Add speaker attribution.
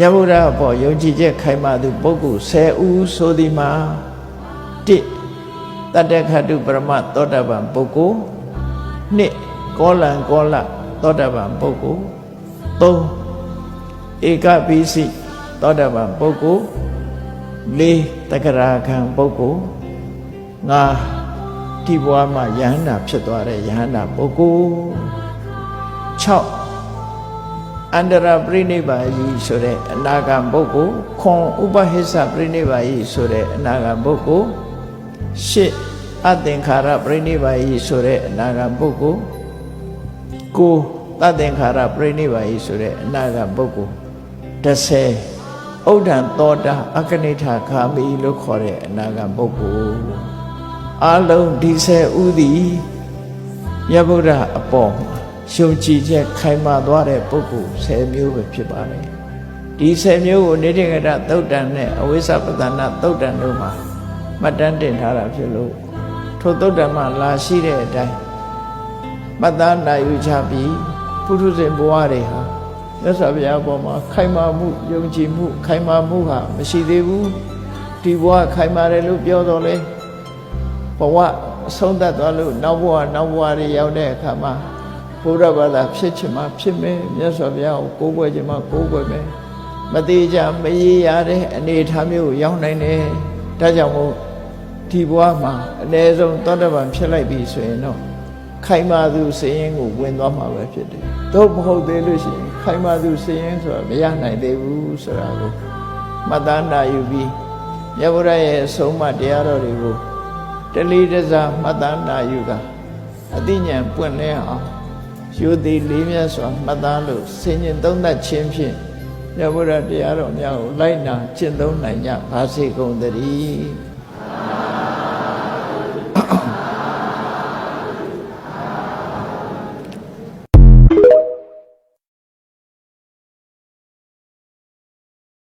Speaker 1: ယဗုဒ္ဓအပေါ်ယုံကြည်ချက်ခိုင်မာသူပုဂ္ဂိုလ်10ဦးဆိုသည်မှာ1တတ္တခတုပရမသောတပန်ပုဂ္ဂိုလ်2ကောလံကောလသောတပန်ပုဂ္ဂိုလ်3ဧကပိစိသောတပန်ပုဂ္ဂိုလ်4တက္ကရာခံပုဂ္ဂိုလ်5ဒီဘဝမှာယဟန္တာဖြစ်သွားတဲ့ယဟန္တာပုဂ္ဂိုလ်6 အန္တရာပြိနိဗ္ဗာယီဆိုတဲ့အနာဂံပုဂ္ဂိုလ်ခွန်ဥပဟိစ္စပြိနိဗ္ဗာယီဆိုတဲ့အနာဂံပုဂ္ဂိုလ်ရှစ်အသင်္ခါရပြိနိဗ္ဗာယီဆိုတဲ့အနာဂံပုဂ္ဂိုလ်ကိုသတ္သင်္ခါရပြိနိဗ္ဗာယီဆိုတဲ့အနာဂံပုဂ္ဂိုလ်30ဥဒ္ဒံသောတာအကနိဋ္ဌခာမိလို့ခေါ်တဲ့အနာဂံပုဂ္ဂိုလ်အလုံးဒီ10ဥသည်ယဗုဒ္ဓအပေါ်မှာ ယုံကြည်ချက်ခိုင်မာသွားတဲ့ပုဂ္ဂိုလ်10မျိုးပဲဖြစ်ပါတယ်ဒီ10မျိုးကိုနေတိကရသုတ်တန်နဲ့အဝိဇ္ဇပတနာသုတ်တန်တို့မှာမှတ်တမ်းတင်ထားတာဖြစ်လို့ထိုသုတ်တန်မှာလာရှိတဲ့အတိုင်းမှတ်သားနိုင်ယူချပြီးပုထုဇဉ်ဘဝတွေဟာမြတ်စွာဘုရားပေါ်မှာခိုင်မာမှုယုံကြည်မှု ခိုင်မာမှုဟာမရှိသေးဘူးဒီဘဝခိုင်မာတယ်လို့ပြောတော့လေဘဝအဆုံးသတ်သွားလို့နောက်ဘဝနောက်ဘဝတွေရောက်တဲ့အခါမှာ ဘုရားဘာသာဖြစ်ချင်မှဖြစ်မယ်မြတ်စွာဘုရားကိုကိုးကွယ်ချင်မှကိုးကွယ်မယ်မသေးကြမရေရတဲ့အနေအထားမျိုးကိုရောက်နိုင်တယ်ဒါကြောင့်မို့ဒီဘဝမှာအ ਨੇ ဆုံးသောတပန်ဖြစ်လိုက်ပြီဆိုရင်တော့ခိုင်မာသူစည်ရင်ကိုဝင်သွားမှာပဲဖြစ်တယ်သို့မဟုတ်သေးလို့ရှိရင်ခိုင်မာသူစည်ရင်ဆိုတာမရနိုင်သေးဘူးဆိုတာကိုမှတ်သားနာယူပြီးမြတ်ဗုဒ္ဓရဲ့အဆုံးအမတရားတော်တွေကိုတလီတစားမှတ်သားနာယူတာအသိဉာဏ်ပွင့်လင်းအောင် ယူသည်လေးမြတ်စွာမှတ်သားလို့ဆင်ញင်သုံးသပ်ခြင်းဖြင့်မြတ်ဗုဒ္ဓတရားတော်များကိုလိုက်နာကျင့်သုံးနိုင်ကြပါစေကုန်သတည်း